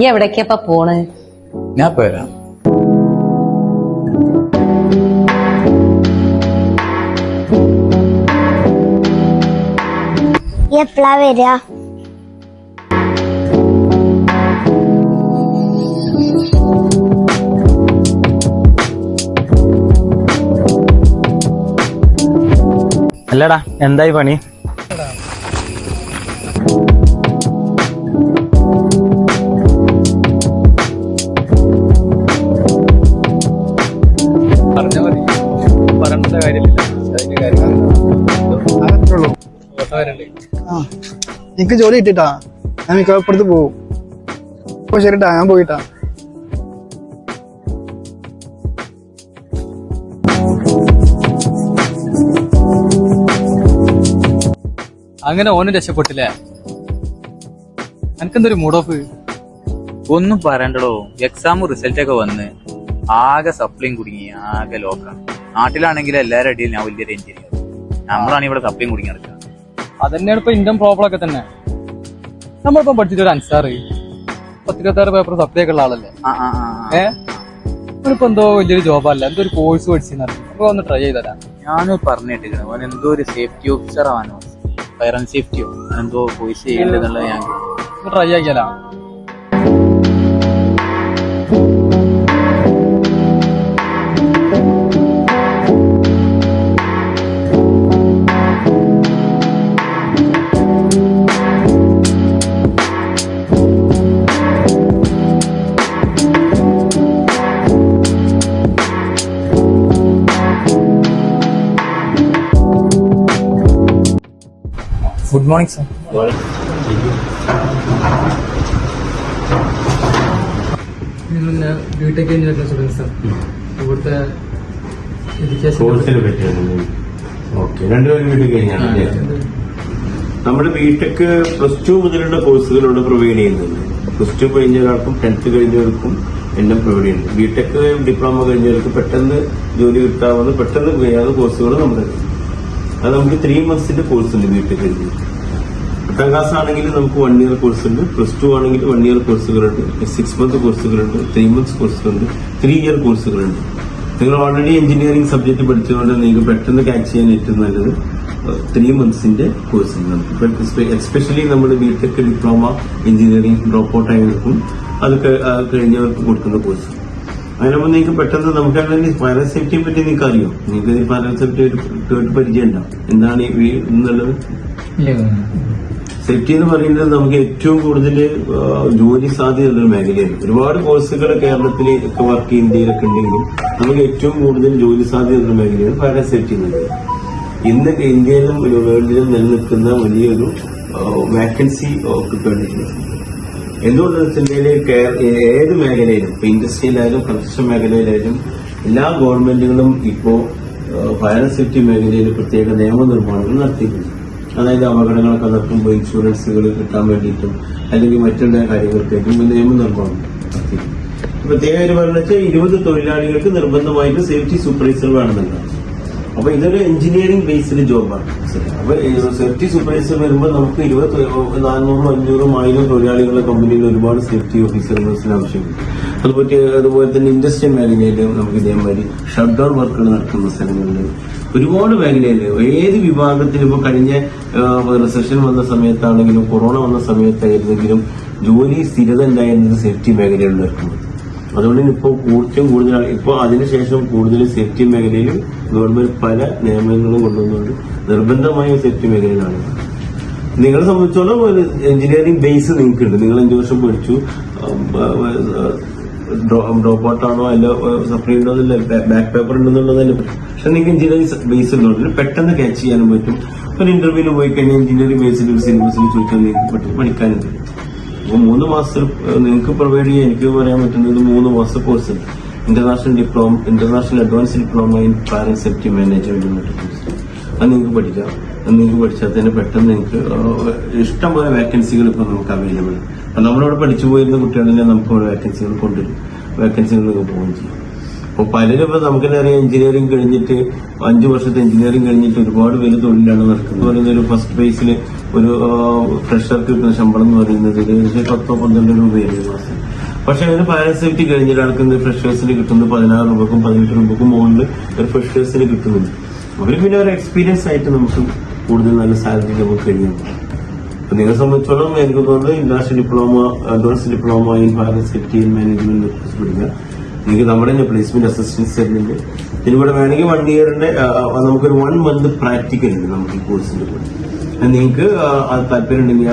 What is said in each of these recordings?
ഈ എവിടേക്കപ്പ പോണ്? ഞാൻ പോരാ വരാം. എപ്പോഴാ വരിക? അല്ലടാ എന്തായി പണി? പറയേണ്ട കാര്യമില്ല. അതിന്റെ കാര്യം ഉള്ളൂ ആ. എനിക്ക് ജോലി കിട്ടിട്ടാ ഞാൻ മിക്കപ്പുറത്ത് പോവും അപ്പൊ ശരിട്ടാ ഞാൻ പോയിട്ടാ. അങ്ങനെ ഓനും രക്ഷപ്പെട്ടില്ലേ? എനിക്കെന്തൊരു മൂഡ് ഓഫ് ഒന്നും പറയണ്ടടോ. എക്സാം റിസൾട്ട് ഒക്കെ വന്ന് ആകെ സപ്ലിയും കുടുങ്ങി ആകെ ലോക്കാണ് നാട്ടിലാണെങ്കിൽ എല്ലാവരും അടിയിൽ ഞാൻ വലിയൊരു എഞ്ചിനീയർ നമ്മളാണ് ഇവിടെ സപ്ലിയും കുടുങ്ങി നടക്കുക അതന്നെയാണ് ഇപ്പൊ ഇന്ത്യൻ പ്രോബ്ലം ഒക്കെ തന്നെ. നമ്മളിപ്പം പഠിച്ചിട്ട് ഒരു അൻസാറ് പത്തിരുപത്താറ് പേപ്പർ സപ്ലൈ ഒക്കെ ഉള്ള ആളല്ലേ. ഏ? ഇപ്പൊ എന്തോ വലിയൊരു ജോബല്ല എന്തോ ഒരു കോഴ്സ് പഠിച്ചിരുന്നു അപ്പൊ ഒന്ന് ട്രൈ ചെയ്തരാ ഞാൻ പറഞ്ഞിട്ടില്ല ഓൻ എന്തോ ഒരു സേഫ്റ്റി ഓഫീസർ ആവാനോ? ഫയർ ആൻഡ് സേഫ്റ്റിയോ എന്തോ കോഴ്സ് ചെയ്യേണ്ടതെന്നുള്ളത് ഞാൻ try ആക്കിയാലാ? Good morning sir B Tech engineering students sir ഇവിടുത്തെ എഡ്യൂക്കേഷൻ കോഴ്സിനെ പറ്റിയാണ് ഓക്കെ രണ്ടുപേരും വീട്ടിൽ കഴിഞ്ഞാണ് അല്ലേ? നമ്മുടെ ബിടെക് പ്ലസ് ടു മുതലുള്ള കോഴ്സുകളോട് പ്രൊവൈഡ് ചെയ്യുന്നുണ്ട് പ്ലസ് ടു കഴിഞ്ഞവർക്കും ടെൻത്ത് കഴിഞ്ഞവർക്കും എല്ലാം പ്രൊവൈഡ് ചെയ്യുന്നുണ്ട് ബിടെക് ഡിപ്ലോമ കഴിഞ്ഞവർക്ക് പെട്ടെന്ന് ജോലി കിട്ടാവുന്ന പെട്ടെന്ന് കഴിയാവുന്ന കോഴ്സുകൾ നമ്മുടെ അത് നമുക്ക് ത്രീ മന്ത്സിന്റെ കോഴ്സ് ഉണ്ട് ബിടെക് കഴിഞ്ഞ് പത്താം ക്ലാസ് ആണെങ്കിൽ നമുക്ക് വൺ ഇയർ കോഴ്സ് ഉണ്ട്. പ്ലസ് ടു ആണെങ്കിൽ വൺ ഇയർ കോഴ്സുകളുണ്ട് സിക്സ് മന്ത് കോഴ്സുകളുണ്ട് ത്രീ മന്ത്സ് കോഴ്സുകളുണ്ട് ത്രീ ഇയർ കോഴ്സുകളുണ്ട് നിങ്ങൾ ഓൾറെഡി എഞ്ചിനീയറിംഗ് സബ്ജക്ട് പഠിച്ചതുകൊണ്ട് നിങ്ങൾക്ക് പെട്ടെന്ന് ക്യാച്ച് ചെയ്യാൻ ഏറ്റവും നല്ലത് ത്രീ മന്ത്സിന്റെ കോഴ്സ് എസ്പെഷ്യലി നമ്മൾ B Tech diploma engineering drop out ആയി അത് കഴിഞ്ഞവർക്ക് കൊടുക്കുന്ന കോഴ്സ് അങ്ങനെയാകുമ്പോൾ നിങ്ങൾക്ക് പെട്ടെന്ന് നമുക്ക് അല്ലെങ്കിൽ ഫയർ സേഫ്റ്റിയെ പറ്റി നിങ്ങൾക്ക് അറിയോ? നിങ്ങൾക്ക് ഫയർ സേഫ്റ്റി പരിചയം ഉണ്ടാവും എന്താണ് ഈ എന്നുള്ളത് സേഫ്റ്റി എന്ന് പറയുന്നത് നമുക്ക് ഏറ്റവും കൂടുതൽ ജോലി സാധ്യതയുള്ള ഒരു മേഖലയാണ്. ഒരുപാട് കോഴ്സുകൾ കേരളത്തിൽ ഒക്കെ വർക്ക് ഇന്ത്യയിലൊക്കെ ഉണ്ടെങ്കിലും നമുക്ക് ഏറ്റവും കൂടുതൽ ജോലി സാധ്യതയുള്ള മേഖലയാണ് പാരാസെറ്റി പറയുന്നത് ഇന്ന് ഇന്ത്യയിലും വേൾഡിലും നിലനിൽക്കുന്ന വലിയൊരു വാക്കൻസി കിട്ടേണ്ടിട്ടുണ്ട് എന്തുകൊണ്ടെന്ന് വെച്ചിട്ടുണ്ടെങ്കിൽ ഏത് മേഖലയിലും ഇപ്പൊ ഇൻഡസ്ട്രിയിലായാലും കൺസ്ട്രക്ഷൻ മേഖലയിലായാലും എല്ലാ ഗവൺമെന്റുകളും ഇപ്പോ ഫയർ സേഫ്റ്റി മേഖലയിൽ പ്രത്യേക നിയമനിർമ്മാണങ്ങൾ നടത്തിയിട്ടുണ്ട്. അതായത് അപകടങ്ങളൊക്കെ നടക്കുമ്പോൾ ഇൻഷുറൻസുകൾ കിട്ടാൻ വേണ്ടിയിട്ടും അല്ലെങ്കിൽ മറ്റുള്ള കാര്യങ്ങൾക്കായിട്ടും നിയമം നിർമ്മാണം പ്രത്യേക ഒരു പറഞ്ഞു വെച്ചാൽ ഇരുപത് തൊഴിലാളികൾക്ക് നിർബന്ധമായിട്ട് സേഫ്റ്റി സൂപ്പർവൈസർ വേണമെന്നാണ് അപ്പൊ ഇതൊരു എഞ്ചിനീയറിംഗ് ബേസ്ഡ് ജോബാണ് അപ്പൊ സേഫ്റ്റി സൂപ്പർവൈസർ വരുമ്പോൾ നമുക്ക് ഇരുപത് നാനൂറും അഞ്ഞൂറും ആയിരം തൊഴിലാളികളുടെ കമ്പനിയിൽ ഒരുപാട് സേഫ്റ്റി ഓഫീസർസിന് ആവശ്യമുണ്ട്. അതുപോലെ അതുപോലെ തന്നെ ഇൻഡസ്ട്രിയൽ മേഖലയിൽ നമുക്ക് ഇതേമാതിരി ഷട്ട് ഡൗൺ വർക്കുകൾ നടക്കുന്ന സ്ഥലങ്ങളിൽ ഒരുപാട് മേഖലയിൽ ഏത് വിഭാഗത്തിലും ഇപ്പൊ കഴിഞ്ഞ റിസഷൻ വന്ന സമയത്താണെങ്കിലും കൊറോണ വന്ന സമയത്തായിരുന്നെങ്കിലും ജോലി സ്ഥിരത ഉണ്ടായിരുന്നത് സേഫ്റ്റി മേഖലയിലുള്ള അതുകൊണ്ട് ഇപ്പോൾ ഏറ്റവും കൂടുതൽ ഇപ്പോൾ അതിനുശേഷം കൂടുതൽ സേഫ്റ്റി മേഖലയിലും ഗവൺമെന്റ് പല നിയമങ്ങളും കൊണ്ടുവന്നുകൊണ്ട് നിർബന്ധമായ സേഫ്റ്റി മേഖലയിലാണ്. നിങ്ങളെ സംബന്ധിച്ചോളം എഞ്ചിനീയറിംഗ് ബേസ് നിങ്ങൾക്കുണ്ട്. നിങ്ങൾ അഞ്ചു വർഷം പഠിച്ചു. ഡ്രോപ്പ് ഔട്ട് ആണോ അല്ല സപ്ലൈ ഉണ്ടോന്നില്ല. ബാക്ക് പേപ്പർ ഉണ്ടെന്നുള്ളതല്ല. പക്ഷെ നിങ്ങൾക്ക് എഞ്ചിനീയറിംഗ് ബേസ് ഉള്ളതുകൊണ്ട് പെട്ടെന്ന് ക്യാച്ച് ചെയ്യാനും പറ്റും. ഒരു ഇന്റർവ്യൂവിൽ പോയി കഴിഞ്ഞാൽ എഞ്ചിനീയറിംഗ് ബേസിൽ ഒരു സിലബസിൽ ചോദിക്കാൻ നിങ്ങൾക്ക് പെട്ടെന്ന് പഠിക്കാനും പറ്റും അപ്പൊ മൂന്ന് മാസം നിങ്ങൾക്ക് പ്രൊവൈഡ് ചെയ്യാൻ എനിക്ക് പറയാൻ പറ്റുന്നത് മൂന്ന് മാസം കോഴ്സ് ഉണ്ട്. International diploma international advance diploma in fire and safety management അത് നിങ്ങൾക്ക് പഠിക്കാം. നിങ്ങൾക്ക് പഠിച്ചാൽ തന്നെ പെട്ടെന്ന് നിങ്ങൾക്ക് ഇഷ്ടംപോലെ വേക്കൻസികൾ ഇപ്പൊ നമുക്ക് അവൈലബിൾ ആണ്. നമ്മളവിടെ പഠിച്ചു പോയിരുന്ന കുട്ടികളെ നമുക്ക് വേക്കൻസികൾ കൊണ്ടുവരും. വേക്കൻസികളിലൊക്കെ പോവുകയും ചെയ്യും. അപ്പൊ പലരും ഇപ്പൊ നമുക്കെന്നറിയാം എഞ്ചിനീയറിംഗ് കഴിഞ്ഞിട്ട് അഞ്ചു വർഷത്തെ എഞ്ചിനീയറിംഗ് കഴിഞ്ഞിട്ട് ഒരുപാട് പേര് തൊഴിലാണ് നടക്കുന്നത്. പറയുന്ന ഒരു ഫസ്റ്റ് ബേസിൽ ഒരു ഫ്രഷർക്ക് കിട്ടുന്ന ശമ്പളം എന്ന് പറയുന്നത് ഏകദേശം പത്തോ പന്ത്രണ്ടോ രൂപയാണ് മാസം. പക്ഷെ അതിന് പാരസേഫ്റ്റി കഴിഞ്ഞിട്ട് ആൾക്ക് ഫ്രഷേഴ്സിന് കിട്ടുന്നത് പതിനാറ് രൂപക്കും പതിനെട്ട് രൂപക്കും മുകളിൽ ഒരു ഫ്രഷേഴ്സിന് കിട്ടുന്നുണ്ട്. അവർ പിന്നെ ഒരു എക്സ്പീരിയൻസ് ആയിട്ട് നമുക്ക് കൂടുതൽ നല്ല സാലറി നമുക്ക് കഴിയുന്നു അപ്പൊ നിങ്ങളെ സംബന്ധിച്ചോളം എനിക്ക് തോന്നുന്നത് international diploma advance diploma in fire safety and management പഠിക്കുക നിങ്ങൾക്ക് നമ്മുടെ തന്നെ പ്ലേസ്മെന്റ് അസിസ്റ്റൻസ് തരുന്നുണ്ട് പിന്നെ ഇവിടെ വേണമെങ്കിൽ വൺ ഇയറിന്റെ നമുക്കൊരു വൺ മന്ത് പ്രാക്ടിക്കൽ ഉണ്ട് നമുക്ക് ഈ കോഴ്സിന്റെ കൂടെ. നിങ്ങൾക്ക് താല്പര്യം ഉണ്ടെങ്കിൽ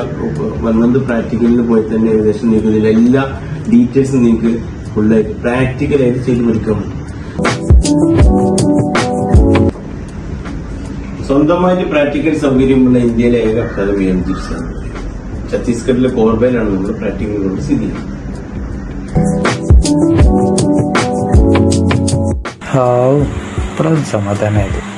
വൺ മന്ത് പ്രാക്ടിക്കലിന് പോയി തന്നെ ഏകദേശം നിങ്ങൾക്ക് ഇതിന്റെ എല്ലാ ഡീറ്റെയിൽസും നിങ്ങൾക്ക് ഫുള്ളായിട്ട് പ്രാക്ടിക്കലായിട്ട് ചെയ്ത് പഠിക്കാൻ പറ്റും. സ്വന്തമായിട്ട് പ്രാക്ടിക്കൽ സൗകര്യമുള്ള ഇന്ത്യയിലെ ഏക അക്കാദമിയാണ് ജിപ്സാണ് ഛത്തീസ്ഗഡിലെ കോർബയിലാണ് നമ്മൾ പ്രാക്ടിക്കൽ കൊണ്ട് സ്ഥിതി ഹാവ് സമാധാനമായത്